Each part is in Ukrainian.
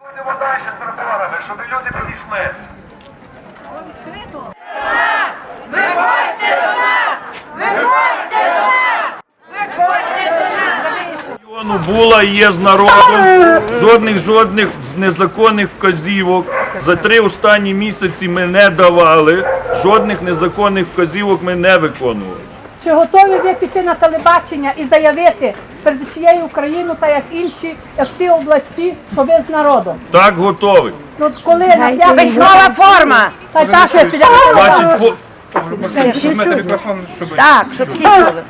Будемо далі з тротуарами, щоб люди підійшли. Району була і є з народом. Жодних жодних незаконних вказівок. За три останні місяці ми не давали. Жодних незаконних вказівок ми не виконували. Чи готові ви піти на телебачення і заявити перед всією Україною, та як інші, як всі області, що ви з народом? Так готовий. Ну коли на Письмова форма. та та що піде. Значить, фо... Так, щоб всі чули.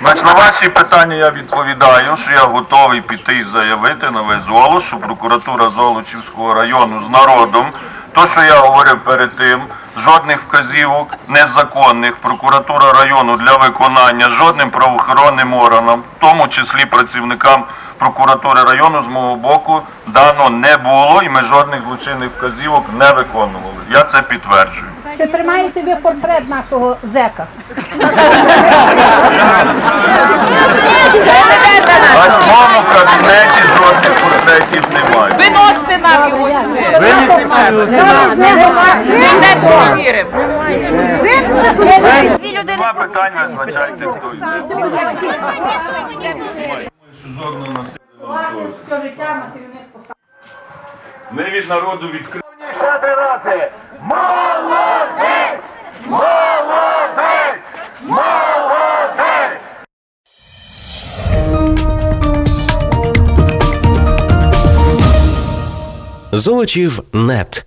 Значить, на ваші питання я відповідаю, що я готовий піти і заявити на весь голос, що прокуратура Золочівського району з народом, то, що я говорив перед тим, жодних вказівок незаконних прокуратура району для виконання жодним правоохоронним органам, в тому числі працівникам прокуратури району з мого боку, дано не було і ми жодних злочинних вказівок не виконували. Я це підтверджую. Чи тримаєте ви портрет нашого зека? портретів немає. Виносите нам його сюди. Ми не повіримо. Два питання визначайте хто йде. Ми від народу відкрили. Ще три рази. Молодець! Золочів нет.